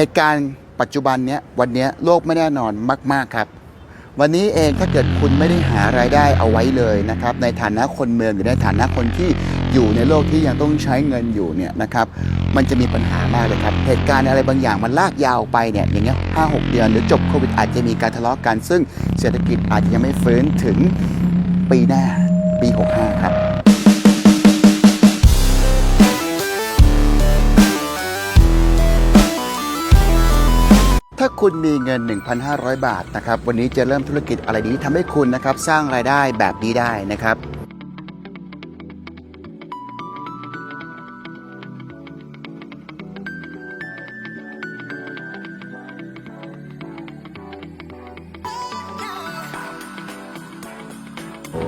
เหตุการณ์ปัจจุบันเนี้ยวันเนี้ยโลกไม่แน่นอนมาก ๆครับ วันนี้เองถ้าเกิดคุณไม่ได้หารายได้เอาไว้เลยนะครับ ในฐานะคนเมืองหรือในฐานะคนที่อยู่ในโลกที่ยังต้องใช้เงินอยู่เนี่ยนะครับ มันจะมีปัญหามากเลยครับ เหตุการณ์อะไรบางอย่างมันลากยาวไปเนี่ยอย่างเงี้ยห้าหกเดือนหรือจบโควิดอาจจะมีการทะเลาะกัน ซึ่งเศรษฐกิจอาจจะยังไม่ฟื้นถึงปีหน้าปี 65 ครับ คุณมีเงิน 1,500 บาทนะครับ วันนี้จะเริ่มธุรกิจอะไรดีทำให้คุณนะครับ สร้างรายได้แบบนี้ได้นะครับ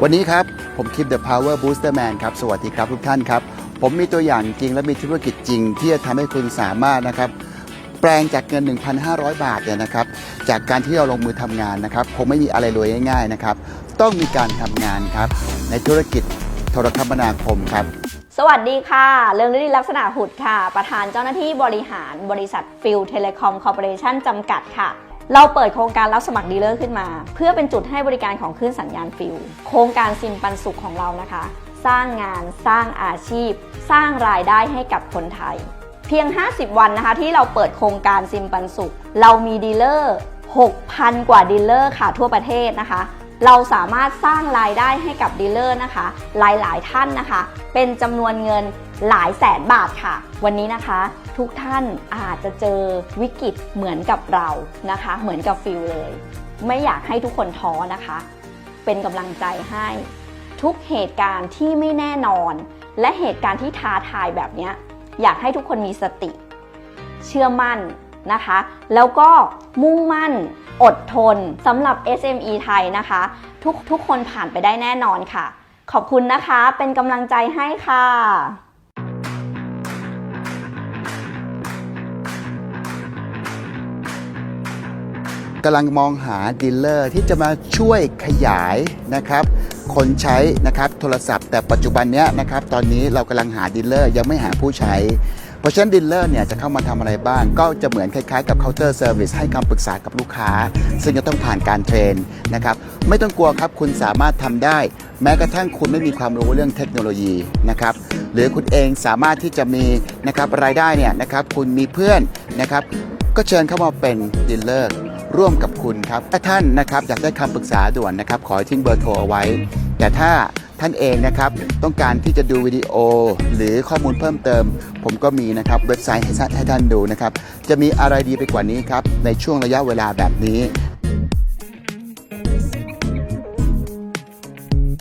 วันนี้ครับ ผมคิด The Power Booster Man ครับ สวัสดีครับทุกท่านครับ ผมมีตัวอย่างจริงและมีธุรกิจจริง ที่จะทำให้คุณสามารถนะครับ แปลงจากเงิน 1,500 บาทเนี่ยนะครับ จากการที่เราลงมือทำงานนะครับคงไม่มีอะไรรวยง่ายๆนะครับ ต้องมีการทำงานครับ ในธุรกิจโทรคมนาคมครับ สวัสดีค่ะ เรืองฤดีลักษณะหุดค่ะ ประธานเจ้าหน้าที่บริหารบริษัทฟิลเทเลคอมคอร์ปอเรชั่นจำกัดค่ะเราเปิดโครงการรับสมัครดีลเลอร์ขึ้นมา เพื่อเป็นจุดให้บริการของคลื่นสัญญาณฟิลโครงการซิมปันสุขของเรานะคะ สร้างงานสร้างอาชีพ สร้างรายได้ให้กับคนไทย พียง 50 วันนะคะ ที่เราเปิดโครงการซิมปันสุข เรามีดีลเลอร์ 6,000 กว่าดีลเลอร์ค่ะทั่วประเทศนะคะ เราสามารถสร้างรายได้ให้กับดีลเลอร์นะคะ หลายๆ ท่านนะคะ เป็นจำนวนเงินหลายแสนบาทค่ะ วันนี้นะคะ ทุกท่านอาจจะเจอวิกฤตเหมือนกับเรานะคะ เหมือนกับฟิลเลย ไม่อยากให้ทุกคนท้อนะคะ เป็นกำลังใจให้ ทุกเหตุการณ์ที่ไม่แน่นอน และเหตุการณ์ที่ท้าทายแบบเนี้ย อยากให้ทุกคนมีสติ เชื่อมั่นนะคะ แล้วก็มุ่งมั่นอดทนสำหรับ SME ไทยนะคะ ทุกทุกคนผ่านไปได้แน่นอนค่ะ ขอบคุณนะคะเป็นกำลังใจให้ค่ะ กำลังมองหาดีลเลอร์ที่จะมาช่วยขยายนะครับคนใช้นะครับโทรศัพท์แต่ปัจจุบันเนี้ยนะครับตอนนี้เรากำลังหาดีลเลอร์ยังไม่หาผู้ใช้ เพราะฉะนั้นดีลเลอร์เนี่ยจะเข้ามาทำอะไรบ้าง ก็จะเหมือนคล้ายๆกับเคาน์เตอร์เซอร์วิสให้คำปรึกษากับลูกค้า ซึ่งจะต้องผ่านการเทรนนะครับไม่ต้องกลัวครับคุณสามารถทำได้ แม้กระทั่งคุณไม่มีความรู้เรื่องเทคโนโลยีนะครับหรือคุณเองสามารถที่จะมีนะครับรายได้เนี่ยนะครับคุณมีเพื่อนนะครับก็เชิญเข้ามาเป็นดีลเลอร์ ร่วมกับคุณครับถ้าท่านนะครับอยากได้คำปรึกษาด่วนนะครับ ขอทิ้งเบอร์โทรเอาไว้ แต่ถ้าท่านเองนะครับต้องการที่จะดูวิดีโอหรือข้อมูลเพิ่มเติม ผมก็มีนะครับเว็บไซต์ให้ท่านดูนะครับ จะมีอะไรดีไปกว่านี้ครับในช่วงระยะเวลาแบบนี้